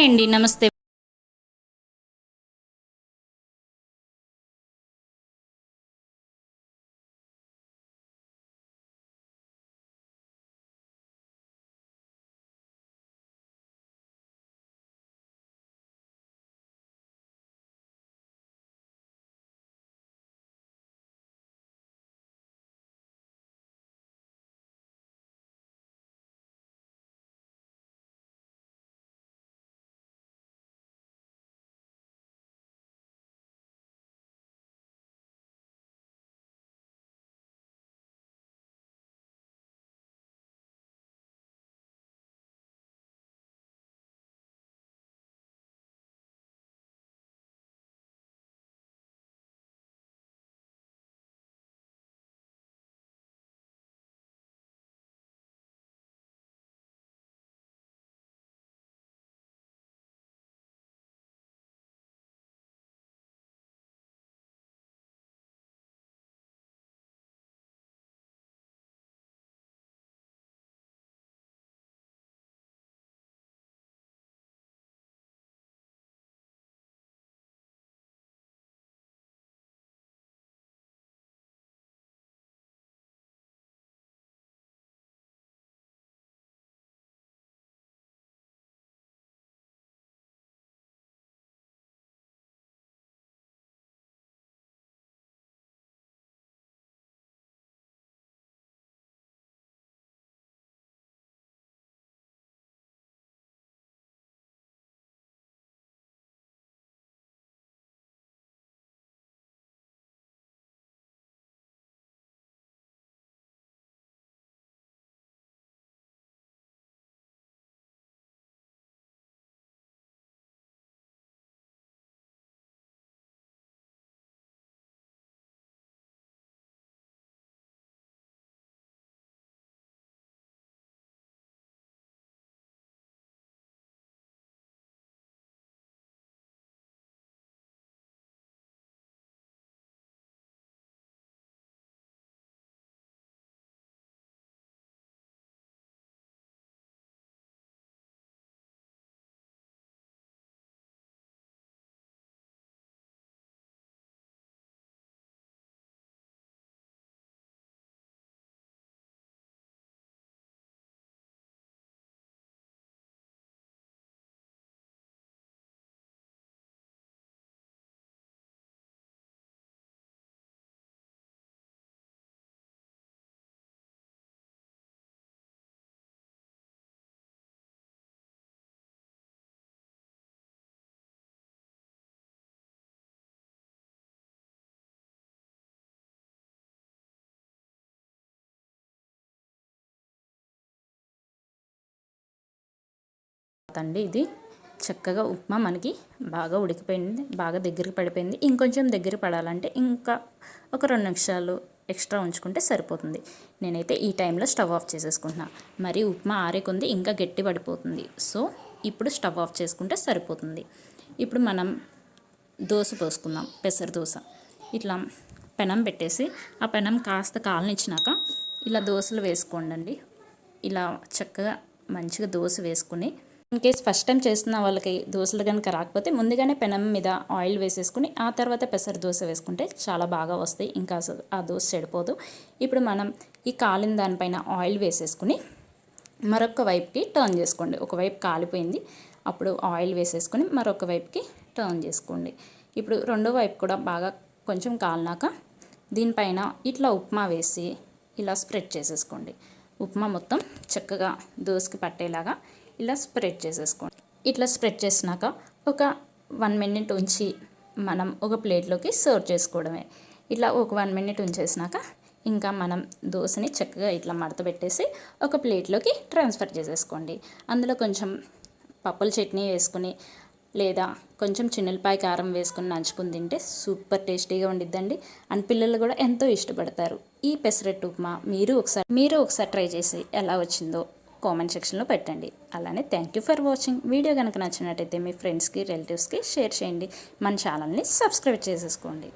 Hi అండి నమస్తే. అండి ఇది చక్కగా ఉప్మా మనకి బాగా ఉడికిపోయింది బాగా దగ్గరికి పడిపోయింది. ఇంకొంచెం దగ్గర పడాలంటే ఇంకా ఒక రెండు నిమిషాలు ఎక్స్ట్రా ఉంచుకుంటే సరిపోతుంది. నేనైతే ఈ టైంలో స్టవ్ ఆఫ్ చేసేసుకుంటున్నా. మరి ఉప్మా ఆరేకుంది ఇంకా గట్టి పడిపోతుంది. సో ఇప్పుడు స్టవ్ ఆఫ్ చేసుకుంటే సరిపోతుంది. ఇప్పుడు మనం దోశ పోసుకుందాం పెసర దోశ. ఇట్లా పెనం పెట్టేసి ఆ పెనం కాస్త కాలనిచ్చినాక ఇలా దోశలు వేసుకోండి ఇలా చక్కగా మంచిగా దోశ వేసుకుని ఇన్ కేస్ ఫస్ట్ టైం చేస్తున్న వాళ్ళకి దోశలు కనుక రాకపోతే ముందుగానే పెనం మీద ఆయిల్ వేసేసుకుని ఆ తర్వాత పెసర దోశ వేసుకుంటే చాలా బాగా వస్తాయి. ఇంకా ఆ దోశ చెడిపోదు. ఇప్పుడు మనం ఈ కాలిన దానిపైన ఆయిల్ వేసేసుకుని మరొక వైపుకి టర్న్ చేసుకోండి. ఒకవైపు కాలిపోయింది అప్పుడు ఆయిల్ వేసేసుకొని మరొక వైపుకి టర్న్ చేసుకోండి. ఇప్పుడు రెండో వైపు కూడా బాగా కొంచెం కాలినాక దీనిపైన ఇట్లా ఉప్మా వేసి ఇలా స్ప్రెడ్ చేసేసుకోండి. ఉప్మా మొత్తం చక్కగా దోశకి పట్టేలాగా ఇలా స్ప్రెడ్ చేసేసుకోండి. ఇట్లా స్ప్రెడ్ చేసినాక ఒక వన్ మినిట్ ఉంచి మనం ఒక ప్లేట్లోకి సర్వ్ చేసుకోవడమే. ఇట్లా ఒక వన్ మినిట్ ఉంచేసినాక ఇంకా మనం దోశని చక్కగా ఇట్లా మడత పెట్టేసి ఒక ప్లేట్లోకి ట్రాన్స్ఫర్ చేసేసుకోండి. అందులో కొంచెం పప్పుల చట్నీ వేసుకుని లేదా కొంచెం చిన్నపాయ కారం వేసుకుని నంచుకుని తింటే సూపర్ టేస్టీగా ఉండిద్దండి. అండ్ పిల్లలు కూడా ఎంతో ఇష్టపడతారు. ఈ పెసరట్టు ఉప్మా మీరు ఒకసారి మీరు ఒకసారి ట్రై చేసి ఎలా వచ్చిందో కామెంట్ సెక్షన్లో పెట్టండి. అలానే thank you for watching video కనుక నచ్చినట్టయితే మీ ఫ్రెండ్స్కి రిలేటివ్స్కి షేర్ చేయండి. మన ఛానల్ని సబ్స్క్రైబ్ చేసేసుకోండి.